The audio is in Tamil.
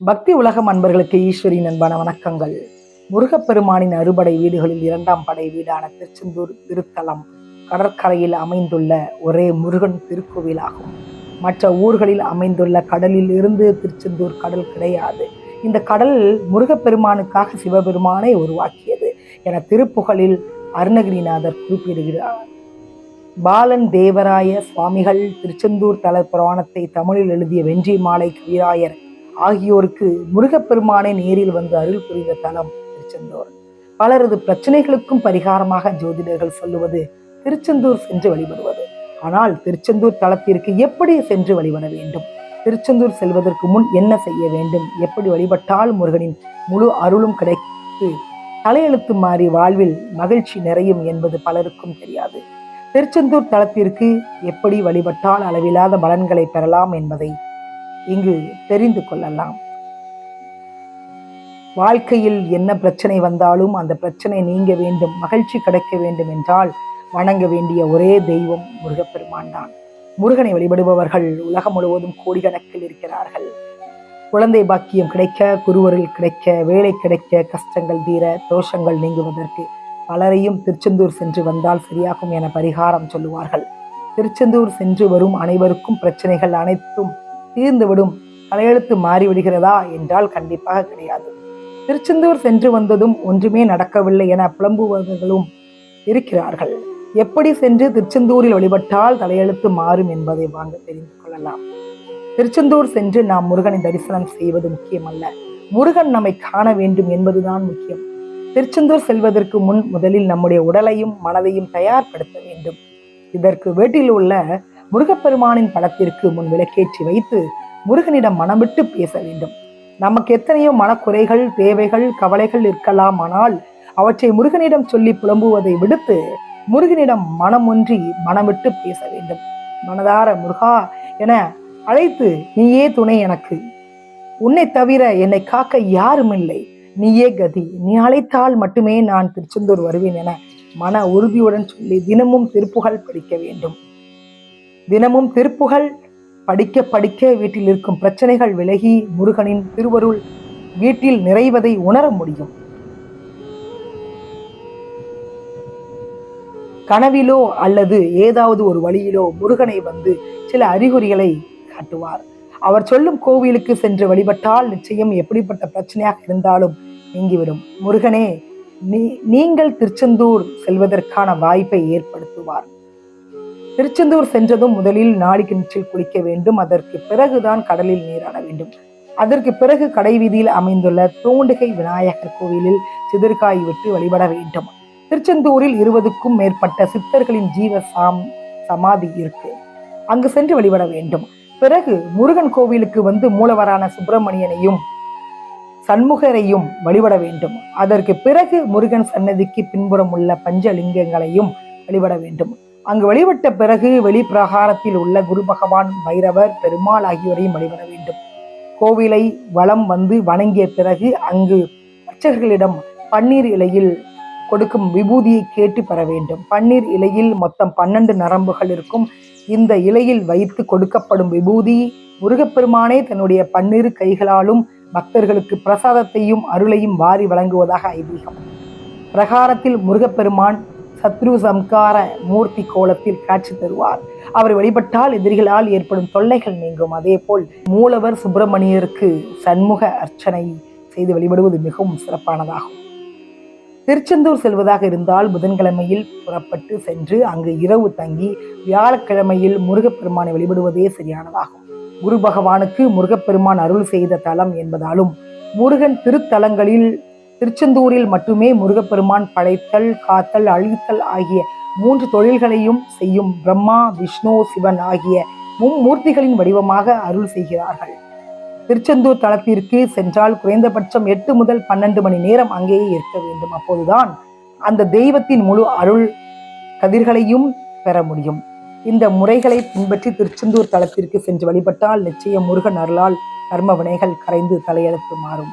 பக்தி உலகம் அன்பர்களுக்கு ஈஸ்வரின் அன்பான வணக்கங்கள். முருகப்பெருமானின் அறுபடை வீடுகளில் இரண்டாம் படை வீடான திருச்செந்தூர் திருத்தலம் கடற்கரையில் அமைந்துள்ள ஒரே முருகன் திருக்கோவிலாகும். மற்ற ஊர்களில் அமைந்துள்ள கடலில் இருந்து திருச்செந்தூர் கடல் கிடையாது. இந்த கடல் முருகப்பெருமானுக்காக சிவபெருமானை உருவாக்கியது என திருப்புகழில் அருணகிரிநாதர் குறிப்பிடுகிறார். பாலன் தேவராய சுவாமிகள் திருச்செந்தூர் தல புராணத்தை தமிழில் எழுதிய வென்றி மாலை கவிராயர் ஆகியோருக்கு முருகப்பெருமானை நேரில் வந்து அருள் புரிந்த தலம் திருச்செந்தூர். பலரது பிரச்சனைகளுக்கும் பரிகாரமாக ஜோதிடர்கள் சொல்லுவது திருச்செந்தூர் சென்று வழிபடுவது. ஆனால் திருச்செந்தூர் தலத்திற்கு எப்படி சென்று வழிபட வேண்டும்? திருச்செந்தூர் செல்வதற்கு முன் என்ன செய்ய வேண்டும்? எப்படி வழிபட்டால் முருகனின் முழு அருளும் கிடைத்து தலையெழுத்து மாறி வாழ்வில் மகிழ்ச்சி நிறையும் என்பது பலருக்கும் தெரியாது. திருச்செந்தூர் தளத்திற்கு எப்படி வழிபட்டால் அளவில்லாத பலன்களை பெறலாம் என்பதை இங்கு தெரிந்து கொள்ளலாம். வாழ்க்கையில் என்ன பிரச்சனை வந்தாலும் அந்த பிரச்சனை நீங்க வேண்டும் மகிழ்ச்சி கிடைக்க வேண்டும் என்றால் வணங்க வேண்டிய ஒரே தெய்வம் முருகப்பெருமான் தான். முருகனை வழிபடுபவர்கள் உலகம் முழுவதும் கோடிக்கணக்கில் இருக்கிறார்கள். குழந்தை பாக்கியம் கிடைக்க குருவரில் கிடைக்க வேலை கிடைக்க கஷ்டங்கள் தீர தோஷங்கள் நீங்குவதற்கு பலரையும் திருச்செந்தூர் சென்று வந்தால் சரியாகும் என பரிகாரம் சொல்லுவார்கள். திருச்செந்தூர் சென்று வரும் அனைவருக்கும் பிரச்சனைகள் அனைத்தும் தீர்ந்துவிடும். தலையெழுத்து மாறிவிடுகிறதா என்றால் கண்டிப்பாக கிடையாது. திருச்செந்தூர் சென்று வந்ததும் ஒன்றுமே நடக்கவில்லை என புலம்புவர்களும் இருக்கிறார்கள். எப்படி சென்று திருச்செந்தூரில் வழிபட்டால் தலையெழுத்து மாறும் என்பதை வாங்க தெரிந்து கொள்ளலாம். திருச்செந்தூர் சென்று நாம் முருகனை தரிசனம் செய்வது முக்கியமல்ல. முருகன் நம்மை காண வேண்டும் என்பதுதான் முக்கியம். திருச்செந்தூர் செல்வதற்கு முன் முதலில் நம்முடைய உடலையும் மனதையும் தயார்படுத்த வேண்டும். இதற்கு வீட்டில் உள்ள முருகப்பெருமானின் படத்திற்கு முன் விளக்கேற்றி வைத்து முருகனிடம் மனம் விட்டு பேச வேண்டும். நமக்கு எத்தனையோ மனக்குறைகள் தேவைகள் கவலைகள் இருக்கலாம் ஆனால் அவற்றை முருகனிடம் சொல்லி புலம்புவதை விடுத்து முருகனிடம் மனம் ஒன்றி மனம் விட்டு பேச வேண்டும். மனதார முருகா என அழைத்து நீயே துணை எனக்கு. உன்னை தவிர என்னை காக்க யாரும் இல்லை நீயே கதி. நீ அழைத்தால் மட்டுமே நான் திருச்செந்தூர் வருவேன் என மன உறுதியுடன் சொல்லி தினமும் திருப்புகழ் படிக்க வேண்டும். தினமும் திருப்புகழ் படிக்க படிக்க வீட்டில் இருக்கும் பிரச்சனைகள் விலகி முருகனின் திருவருள் வீட்டில் நிறைவதை உணர முடியும். கனவிலோ அல்லது ஏதாவது ஒரு வழியிலோ முருகனை வந்து சில அறிகுறிகளை காட்டுவார். அவர் சொல்லும் கோவிலுக்கு சென்று வழிபட்டால் நிச்சயம் எப்படிப்பட்ட பிரச்சனையாக இருந்தாலும் நீங்கிவிடும். முருகனே நீ நீங்கள் திருச்செந்தூர் செல்வதற்கான வாய்ப்பை ஏற்படுத்துவார். திருச்செந்தூர் சென்றதும் முதலில் நாடி கிணற்றில் குளிக்க வேண்டும். அதற்கு பிறகுதான் கடலில் நீராட வேண்டும். அதற்கு பிறகு கடைவீதியில் அமைந்துள்ள தோண்டுகை விநாயகர் கோவிலில் சிதற்காய் விட்டு வழிபட வேண்டும். திருச்செந்தூரில் இருபதுக்கும் மேற்பட்ட சித்தர்களின் ஜீவ சாம் சமாதி இருக்கு. அங்கு சென்று வழிபட வேண்டும். பிறகு முருகன் கோவிலுக்கு வந்து மூலவரான சுப்பிரமணியனையும் சண்முகரையும் வழிபட வேண்டும். அதற்கு பிறகு முருகன் சன்னதிக்கு பின்புறம் உள்ள பஞ்சலிங்கங்களையும் வழிபட வேண்டும். அங்கு வழிபட்ட பிறகு வெளிப்பிரகாரத்தில் உள்ள குரு பகவான் பைரவர் பெருமாள் ஆகியோரையும் வழிபட வேண்டும். கோவிலை வளம் வந்து வணங்கிய பிறகு அங்கு அர்ச்சகர்களிடம் பன்னீர் இலையில் கொடுக்கும் விபூதியை கேட்டு பெற வேண்டும். பன்னீர் இலையில் மொத்தம் பன்னெண்டு நரம்புகள் இருக்கும். இந்த இலையில் வைத்து கொடுக்கப்படும் விபூதி முருகப்பெருமானே தன்னுடைய பன்னிரு கைகளாலும் பக்தர்களுக்கு பிரசாதத்தையும் அருளையும் வாரி வழங்குவதாக ஐதீகம். பிரகாரத்தில் முருகப்பெருமான் சத்ரு சம்கார மூர்த்தி கோலத்தில் காட்சி தருவார். அவர் வழிபட்டால் எதிரிகளால் ஏற்படும் தொல்லைகள் நீங்கும். அதே போல் மூலவர் சுப்பிரமணியருக்கு சண்முக அர்ச்சனை செய்து வழிபடுவது மிகவும் சிறப்பானதாகும். திருச்செந்தூர் செல்வதாக இருந்தால் புதன்கிழமையில் புறப்பட்டு சென்று அங்கு இரவு தங்கி வியாழக்கிழமையில் முருகப்பெருமானை வழிபடுவதே சரியானதாகும். குரு பகவானுக்கு முருகப்பெருமான் அருள் செய்த தலம் என்பதாலும் முருகன் திருத்தலங்களில் திருச்செந்தூரில் மட்டுமே முருகப்பெருமான் படைத்தல் காத்தல் அழித்தல் ஆகிய மூன்று தொழில்களையும் செய்யும் பிரம்மா விஷ்ணு சிவன் ஆகிய மும்மூர்த்திகளின் வடிவமாக அருள் செய்கிறார்கள். திருச்செந்தூர் தலத்திற்கு சென்றால் குறைந்தபட்சம் எட்டு முதல் பன்னெண்டு மணி நேரம் அங்கேயே இருக்க வேண்டும். அப்போதுதான் அந்த தெய்வத்தின் முழு அருள் கதிர்களையும் பெற முடியும். இந்த முறைகளை பின்பற்றி திருச்செந்தூர் தலத்திற்கு சென்று வழிபட்டால் நிச்சயம் முருகன் அருளால் கர்ம வினைகள் கரைந்து தலையெழுத்து மாறும்.